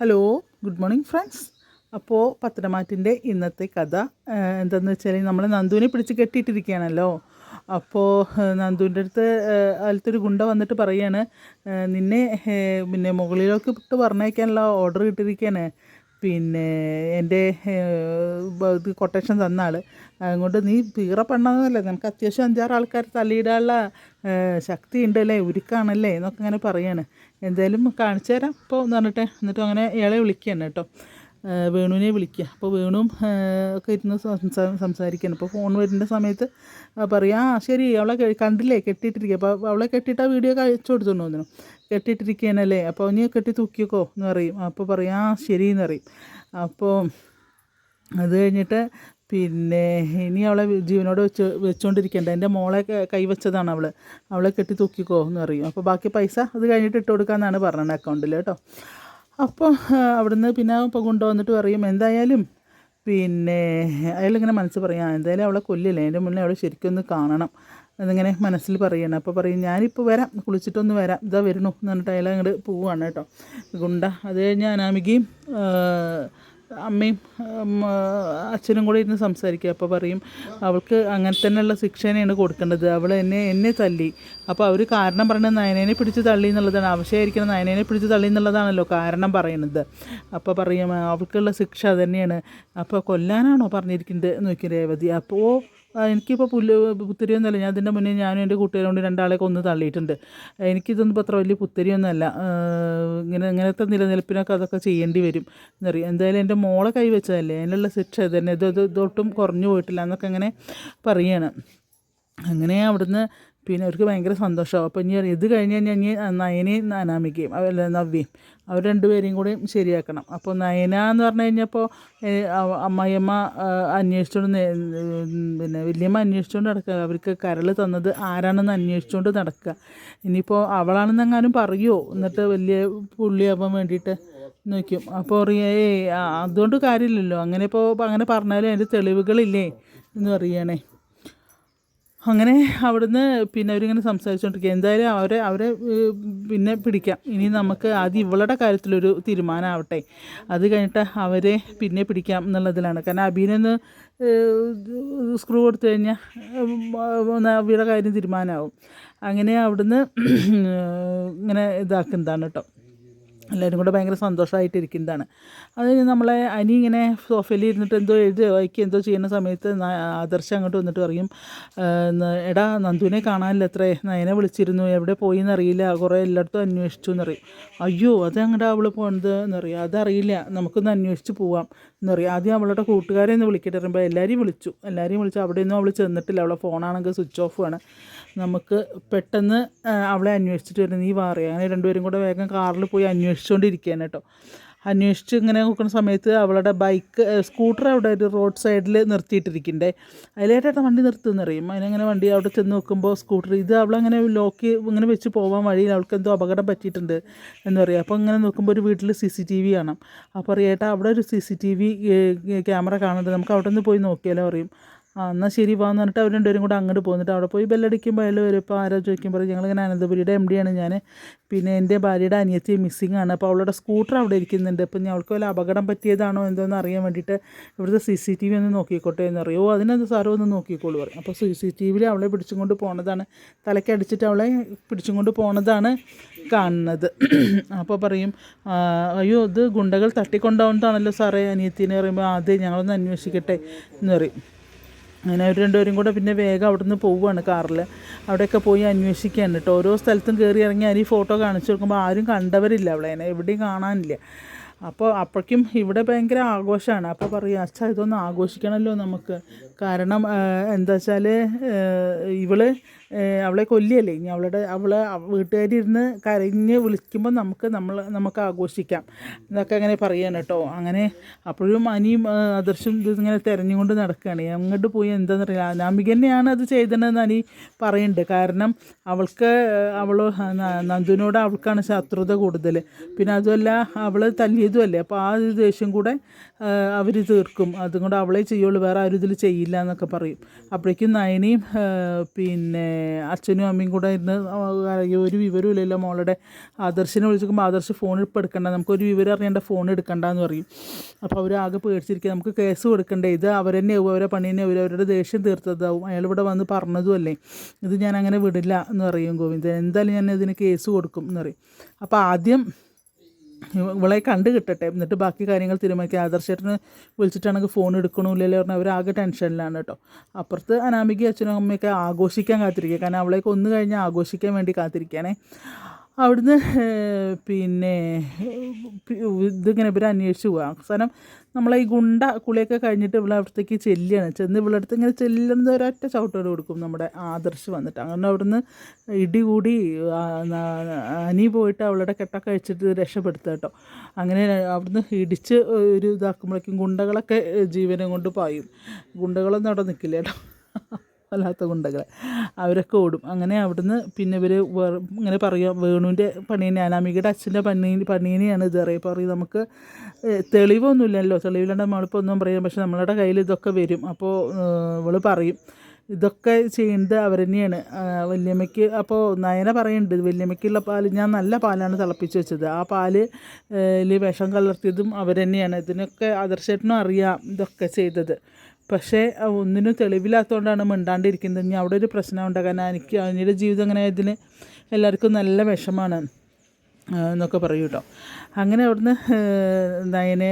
Hello good morning friends അപ്പോൾ പത്തനമാറ്റിന്റെ ഇന്നത്തെ കഥ എന്തെന്ന് വെച്ചാൽ നമ്മൾ നന്ദുവിനെ പിടിച്ച് കെട്ടിയിട്ടിരിക്കുകയാണല്ലോ. അപ്പോൾ നന്ദുവിന്റെ അടുത്ത് അതിലത്തൊരു ഗുണ്ട വന്നിട്ട് പറയാണ് നിന്നെ പിന്നെ മുകളിലേക്ക് ഇട്ട് പറഞ്ഞേക്കാനുള്ള ഓർഡർ കിട്ടിയിരിക്കുകയാണ് പിന്നെ എന്റെ കൊട്ടേഷൻ തന്ന ആൾ അതുകൊണ്ട് നീ പീറ പെണ്ണെന്നല്ല നിനക്ക് അത്യാവശ്യം അഞ്ചാറ് ആൾക്കാർ തള്ളിയിടാനുള്ള ശക്തി ഉണ്ടല്ലേ ഉരുക്കാണല്ലേ എന്നൊക്കെ ഇങ്ങനെ പറയാണ്. എന്തായാലും കാണിച്ചു തരാം. ഇപ്പോൾ എന്ന് പറഞ്ഞിട്ട് എന്നിട്ട് അങ്ങനെ ഇയാളെ വിളിക്കുകയാണ് കേട്ടോ. വേണുവിനെ വിളിക്കുക. അപ്പോൾ വേണുവും ഒക്കെ ഇരുന്ന് സംസാ സംസാരിക്കുകയാണ്. അപ്പോൾ ഫോൺ വരുന്ന സമയത്ത് പറയാം ആ ശരി അവളെ കണ്ടില്ലേ കെട്ടിയിട്ടിരിക്കുക. അപ്പോൾ അവളെ കെട്ടിയിട്ട് ആ വീഡിയോ കഴിച്ചു കൊടുത്തോണ്ട് കൊടുത്തു തോന്നുന്നു കെട്ടിയിട്ടിരിക്കുകയാണല്ലേ അപ്പോൾ നീ കെട്ടി തൂക്കിക്കോ എന്ന് പറയും. അപ്പോൾ പറയും ആ ശരി എന്ന് പറയും. അപ്പോൾ അത് കഴിഞ്ഞിട്ട് പിന്നെ ഇനി അവളെ ജീവനോട് വെച്ച് വെച്ചുകൊണ്ടിരിക്കേണ്ട എന്റെ മോളെ കൈവച്ചതാണ് അവൾ അവളെ. കെട്ടി തൂക്കിക്കോ എന്ന് പറയും. അപ്പോൾ ബാക്കി പൈസ അത് കഴിഞ്ഞിട്ട് ഇട്ട് കൊടുക്കാമെന്നാണ് പറഞ്ഞത് അക്കൗണ്ടിൽ കേട്ടോ. അപ്പോൾ അവിടുന്ന് പിന്നെ ഇപ്പോൾ കൊണ്ടുവന്നിട്ട് പറയും എന്തായാലും പിന്നെ അയാളിങ്ങനെ മനസ്സ് പറയാം എന്തായാലും അവളെ കൊല്ലില്ല? അതിന്റെ മുന്നേ അവളെ ശരിക്കും കാണണം. എന്നിങ്ങനെ മനസ്സിൽ പറയണം. അപ്പോൾ പറയും ഞാനിപ്പോൾ വരാം. കുളിച്ചിട്ടൊന്ന് വരാം. ഇതാ വരുന്നു. എന്ന് പറഞ്ഞിട്ട് അയാൾ അങ്ങോട്ട് പോവുകയാണ് കേട്ടോ. ഗുണ്ട. അത് കഴിഞ്ഞ് അനാമികയും അമ്മയും അച്ഛനും കൂടെ ഇരുന്ന് സംസാരിക്കുക അപ്പോൾ പറയും അവൾക്ക് അങ്ങനെ തന്നെയുള്ള ശിക്ഷ തന്നെയാണ് കൊടുക്കേണ്ടത്. അവൾ എന്നെ എന്നെ തല്ലി. അപ്പോൾ അവർ കാരണം പറയുന്നത് നയനേനെ പിടിച്ച് തള്ളി എന്നുള്ളതാണ്. ആവശ്യമായിരിക്കണം നയനേനെ പിടിച്ച് തള്ളി എന്നുള്ളതാണല്ലോ കാരണം പറയുന്നത്. അപ്പോൾ പറയും അവൾക്കുള്ള ശിക്ഷ തന്നെയാണ്. അപ്പോൾ കൊല്ലാനാണോ പറഞ്ഞിരിക്കുന്നത്? നോക്കി രേവതി. അപ്പോൾ എനിക്കിപ്പോൾ പുല്ല് പുത്തിരിയൊന്നുമല്ല. ഞാൻ ഇതിന്റെ മുന്നേ ഞാനും എന്റെ കൂട്ടുകാരും കൊണ്ട് രണ്ടാളെ കൊന്ന് തള്ളിയിട്ടുണ്ട്. എനിക്കിതൊന്നും ഇപ്പോൾ അത്ര വലിയ പുത്തിരിയൊന്നുമല്ല. ഇങ്ങനെ ഇങ്ങനത്തെ നിലനിൽപ്പിനൊക്കെ അതൊക്കെ ചെയ്യേണ്ടി വരും. എന്നറിയാം എന്തായാലും എന്റെ മോളെ കൈവച്ചതല്ലേ? അതിനുള്ള ശിക്ഷ തന്നെ. ഇത് ഇത് ഇതൊട്ടും കുറഞ്ഞു പോയിട്ടില്ല എന്നൊക്കെ അങ്ങനെ പറയാണ്. അങ്ങനെ അവിടുന്ന് പിന്നെ അവർക്ക് ഭയങ്കര സന്തോഷമാവും അപ്പോൾ ഇനി ഇത് കഴിഞ്ഞ് കഴിഞ്ഞാൽ ഇനി നയനയും അനാമികയും അല്ല നവ്യയും അവർ രണ്ടുപേരെയും കൂടി ശരിയാക്കണം. അപ്പോൾ നയന എന്ന് പറഞ്ഞു കഴിഞ്ഞപ്പോൾ അമ്മയമ്മ അന്വേഷിച്ചുകൊണ്ട് പിന്നെ വലിയമ്മ അന്വേഷിച്ചുകൊണ്ട് നടക്കുക അവർക്ക് കരൾ തന്നത് ആരാണെന്ന് അന്വേഷിച്ചുകൊണ്ട് നടക്കുക ഇനിയിപ്പോൾ അവളാണെന്നെങ്ങാനും പറയുമോ എന്നിട്ട് വലിയ പുള്ളിയാവാൻ വേണ്ടിയിട്ട് നോക്കും. അപ്പോൾ അറിയേ അതുകൊണ്ട് കാര്യമില്ലല്ലോ. അങ്ങനെ ഇപ്പോൾ അങ്ങനെ പറഞ്ഞാലും അതിന്റെ തെളിവുകളില്ലേ? എന്ന് പറയണേ. അങ്ങനെ അവിടുന്ന് പിന്നെ അവരിങ്ങനെ സംസാരിച്ചുകൊണ്ടിരിക്കുക എന്തായാലും അവരെ അവരെ പിന്നെ പിടിക്കാം. ഇനി നമുക്ക് ആദ്യം ഇവളുടെ കാര്യത്തിലൊരു തീരുമാനമാവട്ടെ അത് കഴിഞ്ഞിട്ട് അവരെ പിന്നെ പിടിക്കാം എന്നുള്ളതിലാണ്. കാരണം അബീനൊന്ന് സ്ക്രൂ കൊടുത്തു കഴിഞ്ഞാൽ അവരുടെ കാര്യം തീരുമാനമാവും അങ്ങനെ അവിടുന്ന് ഇങ്ങനെ ഇതാക്കുന്നതാണ് കേട്ടോ. എല്ലാവരും കൂടെ ഭയങ്കര സന്തോഷമായിട്ടിരിക്കുന്നതാണ്. അത് നമ്മളെ അനി ഇങ്ങനെ സോഫയിൽ ഇരുന്നിട്ട് എന്തോ എഴുതി വായിക്കുക എന്തോ ചെയ്യുന്ന സമയത്ത് ആദർശം അങ്ങോട്ട് വന്നിട്ട് പറയും എടാ നന്ദുവിനെ കാണാനില്ല അത്രേ നയനെ വിളിച്ചിരുന്നു എവിടെ പോയി എന്നറിയില്ല കുറേ എല്ലായിടത്തും അന്വേഷിച്ചു എന്നറിയും അയ്യോ അത് അങ്ങോട്ട് അവൾ പോണത് എന്നറിയാം അതറിയില്ല നമുക്കൊന്ന് അന്വേഷിച്ച് പോവാം. എന്നറിയാം ആദ്യം അവളുടെ കൂട്ടുകാരെ ഒന്ന് വിളിക്കട്ടെ പറയുമ്പോൾ എല്ലാവരെയും വിളിച്ചു. എല്ലാവരെയും വിളിച്ചു അവിടെയൊന്നും അവൾ ചെന്നിട്ടില്ല. അവളെ ഫോണാണെങ്കിൽ സ്വിച്ച് ഓഫ് ആണ്. നമുക്ക് പെട്ടെന്ന് അവളെ അന്വേഷിച്ചിട്ട് വരും. നീ പറയുക അങ്ങനെ രണ്ടുപേരും കൂടെ വേഗം കാറിൽ പോയി അന്വേഷിച്ചുകൊണ്ടിരിക്കുകയാണ് കേട്ടോ. അന്വേഷിച്ച് ഇങ്ങനെ നോക്കുന്ന സമയത്ത് അവളുടെ ബൈക്ക് സ്കൂട്ടർ അവിടെ ഒരു റോഡ് സൈഡിൽ നിർത്തിയിട്ടിരിക്കണ്ടേ. അതിലേട്ടാ വണ്ടി നിർത്തുന്നറിയും. അതിനങ്ങനെ വണ്ടി അവിടെ ചെന്ന് നോക്കുമ്പോൾ സ്കൂട്ടർ ഇത് അവളങ്ങനെ ലോക്ക് ഇങ്ങനെ വെച്ച് പോകാൻ വഴിയിൽ അവൾക്ക് എന്തോ അപകടം പറ്റിയിട്ടുണ്ട് എന്ന് പറയും. അപ്പോൾ ഇങ്ങനെ നോക്കുമ്പോൾ ഒരു വീട്ടിൽ സി സി ടി വി കാണാം. അപ്പോൾ അറിയേട്ടാ അവിടെ ഒരു C C T V camera കാണുന്നുണ്ട്. നമുക്ക് അവിടെ നിന്ന് പോയി നോക്കിയാലോ? പറയും. ആ എന്നാൽ ശരി വാന്ന് പറഞ്ഞിട്ട് അവർ രണ്ടുപേരും കൂടെ അങ്ങോട്ട് പോന്നിട്ട് അവിടെ പോയി ബെല്ലടിക്കുമ്പോൾ വരും. ഇപ്പോൾ ആരോ ചോദിക്കുമ്പോൾ ഞങ്ങളിങ്ങനെ അനന്തപുരിയുടെ എം ഡിയാണ് ഞാൻ പിന്നെ എന്റെ ഭാര്യയുടെ അനിയത്തി മിസ്സിംഗ് ആണ്. അപ്പോൾ അവളുടെ സ്കൂട്ടർ അവിടെ ഇരിക്കുന്നുണ്ട്. അപ്പോൾ ഞാൻ അവൾക്ക് വല്ല അപകടം പറ്റിയതാണോ എന്തോന്ന് അറിയാൻ വേണ്ടിയിട്ട് ഇവിടുത്തെ സി സി ടി വി ഒന്ന് നോക്കിക്കോട്ടെ എന്ന് പറയും. ഓ സാറോ ഒന്ന് നോക്കിക്കോളൂ പറയും. അപ്പോൾ സി സി ടി വിയിൽ അവളെ പിടിച്ചും കൊണ്ട് പോണതാണ് തലക്കടിച്ചിട്ട് അവളെ പിടിച്ചും കൊണ്ട് പോണതാണ് കാണുന്നത്. അപ്പോൾ പറയും അയ്യോ ഇത് ഗുണ്ടകൾ തട്ടിക്കൊണ്ടാവുന്നതാണല്ലോ സാറേ അനിയത്തിനെ. പറയുമ്പോൾ ആദ്യം ഞങ്ങളൊന്ന് അന്വേഷിക്കട്ടെ എന്ന് പറയും. അങ്ങനെ അവർ രണ്ടുപേരും കൂടെ പിന്നെ വേഗം അവിടുന്ന് പോവുകയാണ് കാറിൽ അവിടെയൊക്കെ പോയി അന്വേഷിക്കുകയാണ് കേട്ടോ ഓരോ സ്ഥലത്തും കയറി ഇറങ്ങി അതിന് ഫോട്ടോ കാണിച്ചു കൊടുക്കുമ്പോൾ ആരും കണ്ടവരില്ല അവളെ. അതിനെ എവിടെയും കാണാനില്ല. അപ്പോൾ അപ്പോഴേക്കും ഇവിടെ ഭയങ്കര ആഘോഷമാണ് അപ്പോൾ പറയുക അച്ഛാ ഇതൊന്ന് ആഘോഷിക്കണമല്ലോ നമുക്ക്. കാരണം എന്താ വെച്ചാൽ ഇവൾ അവളെ കൊല്ലിയല്ലേ? ഇനി അവളുടെ അവളെ വീട്ടുകാരിരുന്ന് കരഞ്ഞ് വിളിക്കുമ്പോൾ നമുക്ക് നമ്മൾ നമുക്ക് ആഘോഷിക്കാം. എന്നൊക്കെ അങ്ങനെ പറയാണ് കേട്ടോ. അങ്ങനെ അപ്പോഴും അനിയും ആദർശം ഇതിങ്ങനെ തിരഞ്ഞുകൊണ്ട് നടക്കുകയാണ്. അങ്ങോട്ട് പോയി എന്താണെന്നറിയില്ല അനാമിക തന്നെയാണ് അത് ചെയ്തതെന്ന് അനി പറയുന്നുണ്ട്. കാരണം അവൾക്ക് അവൾ നന്ദുവിനോട് അവൾക്കാണ് ശത്രുത കൂടുതൽ പിന്നെ അതുമല്ല അവൾ തല്ലിയതുമല്ലേ? അപ്പോൾ ആ ഒരു ദേഷ്യം കൂടെ അവർ തീർക്കും. അതും കൂടെ അവളെ ചെയ്യുള്ളൂ. വേറെ ആരും ഇതിൽ ചെയ്യില്ല എന്നൊക്കെ പറയും. അപ്പോഴേക്കും നയനയും പിന്നെ അച്ഛനും അമ്മയും കൂടെ ഇരുന്ന് ഒരു വിവരവും ഇല്ലല്ലോ മോളുടെ ആദർശിനെ വിളിച്ചിരിക്കുമ്പോൾ ആദർശ് ഫോൺ ഇപ്പോൾ എടുക്കണ്ട നമുക്കൊരു വിവരം അറിയേണ്ട ഫോൺ എടുക്കണ്ട എന്ന് പറയും. അപ്പോൾ അവർ ആകെ പേടിച്ചിരിക്കുക നമുക്ക് കേസ് കൊടുക്കണ്ടേ? ഇത് തന്നെ അവരെ പണി തന്നെ അവർ അവരുടെ ദേഷ്യം തീർത്തതാവും. അയാൾ ഇവിടെ വന്ന് പറഞ്ഞതുമല്ലേ? ഇത് ഞാൻ അങ്ങനെ വിടില്ല എന്ന് പറയും ഗോവിന്ദൻ. എന്തായാലും ഞാൻ ഇതിന് കേസ് കൊടുക്കും എന്ന് പറയും. അപ്പോൾ ആദ്യം ഇവളെ കണ്ടു കിട്ടട്ടെ. എന്നിട്ട് ബാക്കി കാര്യങ്ങൾ തീരുമാനിക്കുക. ആദർശേട്ടന് വിളിച്ചിട്ടാണെങ്കിൽ ഫോൺ എടുക്കണമില്ലല്ലോ പറഞ്ഞാൽ അവർ ആകെ ടെൻഷനിലാണ് കേട്ടോ. അപ്പുറത്ത് അനാമിക അച്ഛനും അമ്മയൊക്കെ ആഘോഷിക്കാൻ കാത്തിരിക്കുക. കാരണം അവളെ കൊന്നു കഴിഞ്ഞാൽ ആഘോഷിക്കാൻ വേണ്ടി കാത്തിരിക്കുകയാണേ. അവിടുന്ന് പിന്നെ ഇതിങ്ങനെ ഇവർ അന്വേഷിച്ച് പോവുക അവസാനം നമ്മളെ ഈ ഗുണ്ട കുളിയൊക്കെ കഴിഞ്ഞിട്ട് ഇവിടെ അവിടത്തേക്ക് ചെല്ലുകയാണ്. ചെന്ന് ഇവിടെ അടുത്ത് ഇങ്ങനെ ചെല്ലുന്ന ഒരൊറ്റ ചവിട്ടോട് കൊടുക്കും നമ്മുടെ ആദർശ് വന്നിട്ട്. അങ്ങനെ അവിടുന്ന് ഇടി കൂടി അനി പോയിട്ട് അവളുടെ കെട്ടൊക്കെ അഴിച്ചിട്ട് രക്ഷപ്പെടുത്തുക കേട്ടോ. അങ്ങനെ അവിടുന്ന് ഇടിച്ച് ഒരു ഇതാക്കുമ്പോഴേക്കും ഗുണ്ടകളൊക്കെ ജീവനം കൊണ്ട് പായും. ഗുണ്ടകളൊന്നും അവിടെ നിൽക്കില്ല കേട്ടോ. വല്ലാത്ത ഗുണ്ടകൾ അവരൊക്കെ ഓടും. അങ്ങനെ അവിടുന്ന് പിന്നെ ഇവർ ഇങ്ങനെ പറയുക വേണുവിന്റെ പണിയനെ അനാമികയുടെ അച്ഛന്റെ പണി പണിയനെയാണ് ഇത് അറിയാം. പറയും നമുക്ക് തെളിവൊന്നുമില്ലല്ലോ. തെളിവില്ലാണ്ട് നമ്മളിപ്പോൾ ഒന്നും പറയാം. പക്ഷെ നമ്മളുടെ കയ്യിൽ ഇതൊക്കെ വരും. അപ്പോൾ ഇവൾ പറയും ഇതൊക്കെ ചെയ്യുന്നത് അവർ തന്നെയാണ്. വല്യമ്മയ്ക്ക് അപ്പോൾ നയന പറയുന്നുണ്ട് വല്യമ്മയ്ക്കുള്ള പാൽ ഞാൻ നല്ല പാലാണ് തിളപ്പിച്ച് വെച്ചത്. ആ പാൽ വിഷം കലർത്തിയതും അവർ തന്നെയാണ്. ഇതിനൊക്കെ ആദർശേട്ടനും അറിയാം ഇതൊക്കെ ചെയ്തത്. പക്ഷേ ഒന്നിനും തെളിവില്ലാത്തതുകൊണ്ടാണ് മിണ്ടാണ്ടിരിക്കുന്നത്. ഇനി അവിടെ ഒരു പ്രശ്നം ഉണ്ടാകാൻ എനിക്ക് അതിന്റെ ജീവിതം അങ്ങനെ ഇതിന് എല്ലാവർക്കും നല്ല വിഷമാണ് എന്നൊക്കെ പറയും കേട്ടോ. അങ്ങനെ അവിടുന്ന് നയനെ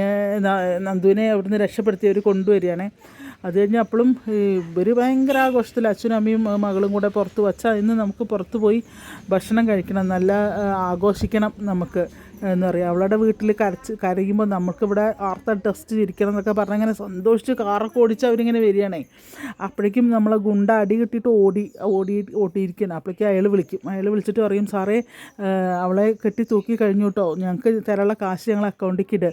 നന്ദുവിനെ അവിടുന്ന് രക്ഷപ്പെടുത്തി. അവർ കൊണ്ടുവരികയാണേ. അത് കഴിഞ്ഞ് അപ്പോഴും ഇവർ ഭയങ്കര ആഘോഷത്തിൽ അച്ഛനും അമ്മയും മകളും കൂടെ പുറത്ത് വച്ചാൽ ഇന്ന് നമുക്ക് പുറത്ത് പോയി ഭക്ഷണം കഴിക്കണം നല്ല ആഘോഷിക്കണം നമുക്ക് എന്താ പറയുക അവളുടെ വീട്ടിൽ കരച്ച് കരയുമ്പോൾ നമുക്കിവിടെ ആർത്ത ടെസ്റ്റ് ഇരിക്കണം എന്നൊക്കെ പറഞ്ഞ് അങ്ങനെ സന്തോഷിച്ച് കാറൊക്കെ ഓടിച്ച് അവരിങ്ങനെ വരികയാണേ. അപ്പോഴേക്കും നമ്മളെ ഗുണ്ട അടി കിട്ടിയിട്ട് ഓടി ഓടി ഓടിയിരിക്കണം അപ്പോഴേക്കും അയാൾ വിളിക്കും. അയാൾ വിളിച്ചിട്ട് പറയും സാറേ അവളെ കെട്ടി തൂക്കി കഴിഞ്ഞു കേട്ടോ ഞങ്ങൾക്ക് തരാനുള്ള കാശ് ഞങ്ങൾ അക്കൗണ്ടിലേക്ക് ഇട്.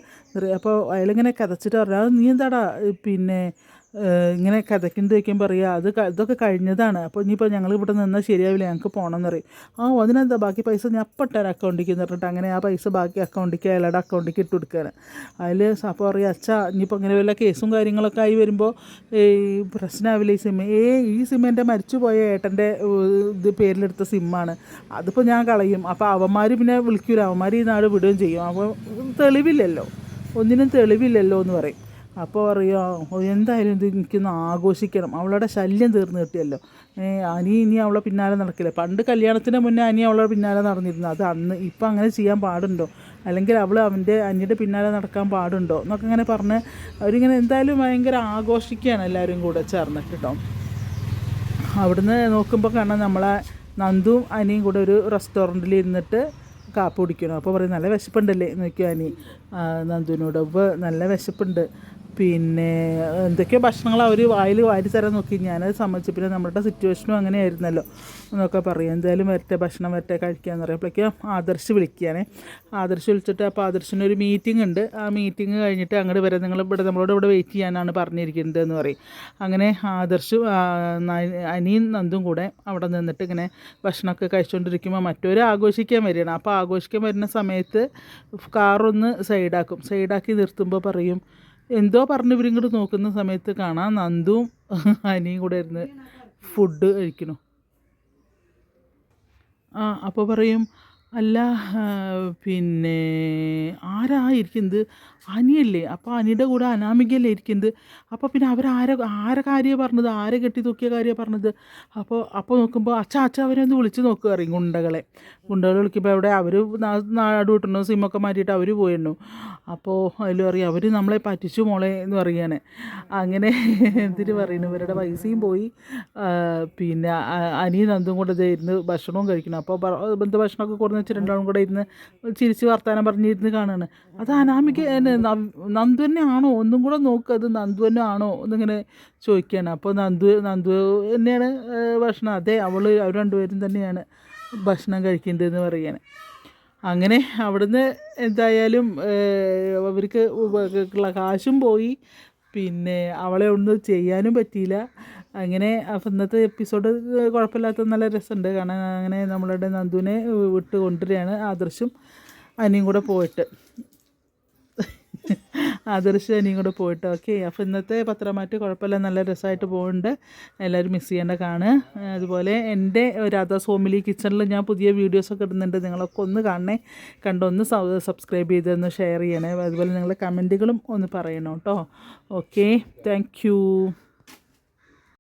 അപ്പോൾ അയാളിങ്ങനെ കഥച്ചിട്ട് പറഞ്ഞു അത് നീ എന്താടാ പിന്നെ ഇങ്ങനെ കഥയ്ക്കുന്നത് വയ്ക്കുമ്പോൾ പറയുക അത് ഇതൊക്കെ കഴിഞ്ഞതാണ്. അപ്പോൾ ഇനിയിപ്പോൾ ഞങ്ങൾ ഇവിടെ നിന്നാൽ ശരിയാവില്ല ഞങ്ങൾക്ക് പോകണമെന്ന് പറയും. ആ അതിനെന്താ ബാക്കി പൈസ? ഞാൻ അപ്പം ഇട്ടാൻ അക്കൗണ്ടിലേക്ക് എന്ന് അങ്ങനെ ആ പൈസ ബാക്കി അക്കൗണ്ടിലേക്ക് അയാളുടെ അക്കൗണ്ടിലേക്ക് ഇട്ട് കൊടുക്കുകയാണ് അതിൽ അപ്പോൾ പറയുക അച്ഛാ ഇനിയിപ്പോൾ ഇങ്ങനെ വല്ല കേസും കാര്യങ്ങളൊക്കെ ആയി വരുമ്പോൾ ഈ പ്രശ്നമാവില്ല ഈ സിമ്മ ഏ ഈ സിം എന്റെ മരിച്ചുപോയ ഏട്ടന്റെ ഇത് പേരിലെടുത്ത സിമ്മാണ്. അതിപ്പോൾ ഞാൻ കളയും. അപ്പോൾ അവന്മാർ പിന്നെ വിളിക്കൂല. അവന്മാർ ഈ നാട് വിടുകയും ചെയ്യും. അപ്പോൾ തെളിവില്ലല്ലോ. ഒന്നിനും തെളിവില്ലല്ലോ എന്ന് പറയും. അപ്പോൾ പറയുക എന്തായാലും ഇത് എനിക്കൊന്ന് ആഘോഷിക്കണം. അവളുടെ ശല്യം തീർന്നു കിട്ടിയല്ലോ. അനി ഇനി അവളെ പിന്നാലെ നടക്കില്ല? പണ്ട് കല്യാണത്തിന് മുന്നേ അനി അവളുടെ പിന്നാലെ നടന്നിരുന്നു. അത് അന്ന് ഇപ്പം അങ്ങനെ ചെയ്യാൻ പാടുണ്ടോ? അല്ലെങ്കിൽ അവൾ അവന്റെ അനിയുടെ പിന്നാലെ നടക്കാൻ പാടുണ്ടോ? എന്നൊക്കെ ഇങ്ങനെ പറഞ്ഞ് അവരിങ്ങനെ എന്തായാലും ഭയങ്കര ആഘോഷിക്കുകയാണ് എല്ലാവരും കൂടെ ചേർന്നിട്ട് കേട്ടോ. അവിടുന്ന് നോക്കുമ്പോൾ കാണാം നമ്മളെ നന്ദുവും അനിയും കൂടെ ഒരു റെസ്റ്റോറന്റിൽ ഇരുന്നിട്ട് കാപ്പ് കുടിക്കണം അപ്പോൾ പറയും നല്ല വിശപ്പുണ്ടല്ലേ? നോക്കിയാൽ നോക്കിയോ അനി. നന്ദുവിനോട് അപ്പോൾ നല്ല വിശപ്പുണ്ട്. പിന്നെ എന്തൊക്കെയോ ഭക്ഷണങ്ങൾ അവർ വായിൽ വാരി തരാൻ നോക്കി. ഞാനത് സമ്മതിച്ചു. പിന്നെ നമ്മളുടെ സിറ്റുവേഷനും അങ്ങനെയായിരുന്നല്ലോ. എന്നൊക്കെ പറയും. എന്തായാലും വരട്ടെ ഭക്ഷണം വരട്ടെ കഴിക്കാമെന്ന് പറയുമ്പോഴേക്കും ആദർശ് വിളിക്കുകയാണേ. ആദർശ് വിളിച്ചിട്ട് അപ്പോൾ ആദർശിന് ഒരു മീറ്റിംഗ് ഉണ്ട്. ആ മീറ്റിംഗ് കഴിഞ്ഞിട്ട് അങ്ങോട്ട് വരെ. നിങ്ങൾ ഇവിടെ നമ്മളോട് ഇവിടെ വെയിറ്റ് ചെയ്യാനാണ് പറഞ്ഞിരിക്കുന്നത് എന്ന് പറയും. അങ്ങനെ ആദർശ് അനിയും നന്ദും കൂടെ അവിടെ നിന്നിട്ട് ഇങ്ങനെ ഭക്ഷണമൊക്കെ കഴിച്ചുകൊണ്ടിരിക്കുമ്പോൾ മറ്റൊരു ആഘോഷിക്കാൻ വരികയാണ്. അപ്പോൾ ആഘോഷിക്കാൻ വരുന്ന സമയത്ത് കാറൊന്ന് സൈഡാക്കും സൈഡാക്കി നിർത്തുമ്പോൾ പറയും എന്തോ പറഞ്ഞ് ഇവരിങ്ങോട്ട് നോക്കുന്ന സമയത്ത് കാണാം നന്ദുവും അനിയും കൂടെ ഇരുന്ന് ഫുഡ് കഴിക്കണു ആ അപ്പോൾ പറയും അല്ല പിന്നെ ആരാ ഇരിക്കുന്നത് അനിയല്ലേ? അപ്പോൾ അനിയുടെ കൂടെ അനാമികയല്ലേ ഇരിക്കുന്നത്? അപ്പോൾ പിന്നെ അവർ ആരെ ആരെ കാര്യമാണ് പറഞ്ഞത്? ആരെ കെട്ടി തൂക്കിയ കാര്യമാണ് പറഞ്ഞത്? അപ്പോൾ അപ്പോൾ നോക്കുമ്പോൾ അച്ഛ അച്ഛ അവരൊന്ന് വിളിച്ച് നോക്കുക അറിയും ഗുണ്ടകളെ. ഗുണ്ടകൾ വിളിക്കുമ്പോൾ അവിടെ അവർ നാട് വിട്ടണു? സിമ്മൊക്കെ മാറ്റിയിട്ട് അവർ പോയിരുന്നു അപ്പോൾ അതിലും അറിയാം അവർ നമ്മളെ പറ്റിച്ചു മോളെ എന്ന് പറയുകയാണ്. അങ്ങനെ എന്തിന് പറയുന്നു ഇവരുടെ പൈസയും പോയി. പിന്നെ അനിയും നന്ദും കൂടെ ഇരുന്ന് ഭക്ഷണവും കഴിക്കണം. അപ്പോൾ ബന്ധ ഭക്ഷണമൊക്കെ കൊടുന്ന് വെച്ച് രണ്ടാളും കൂടെ ഇരുന്ന് ചിരിച്ച് വർത്താനം പറഞ്ഞിരുന്ന് കാണുകയാണ് അത് അനാമിക നന്ദു ആണോ ഒന്നും കൂടെ നോക്കുക അത് നന്ദു ആണോ എന്നിങ്ങനെ ചോദിക്കുകയാണ്. അപ്പോൾ നന്ദു നന്ദു തന്നെയാണ് ഭക്ഷണം. അതെ അവൾ അവർ രണ്ടുപേരും തന്നെയാണ് ഭക്ഷണം കഴിക്കേണ്ടതെന്ന് പറയുകയാണ്. അങ്ങനെ അവിടുന്ന് എന്തായാലും അവർക്ക് കാശും പോയി. പിന്നെ അവളെ ഒന്നും ചെയ്യാനും പറ്റിയില്ല. അങ്ങനെ ഇന്നത്തെ എപ്പിസോഡ് കുഴപ്പമില്ലാത്ത നല്ല രസമുണ്ട്. കാരണം അങ്ങനെ നമ്മളുടെ നന്ദുവിനെ വിട്ട് കൊണ്ടുവരികയാണ് ആദർശും അനിയും കൂടെ പോയിട്ട്. ആദർശ് അനിയും കൂടെ പോയിട്ട്. ഓക്കെ അപ്പോൾ ഇന്നത്തെ പത്രമാറ്റ് കുഴപ്പമില്ല. നല്ല രസമായിട്ട് പോകുന്നുണ്ട് എല്ലാവരും മിസ് ചെയ്യേണ്ട കാണ്. അതുപോലെ എന്റെ രാധാസ് ഹോമിലി കിച്ചണിൽ ഞാൻ പുതിയ വീഡിയോസൊക്കെ ഇടുന്നുണ്ട്. നിങ്ങളൊക്കെ ഒന്ന് കാണണേ. കണ്ടൊന്ന് സബ്സ്ക്രൈബ് ചെയ്തൊന്ന് ഷെയർ ചെയ്യണേ. അതുപോലെ നിങ്ങളുടെ കമന്റുകളും ഒന്ന് പറയണം കേട്ടോ ഓക്കെ താങ്ക്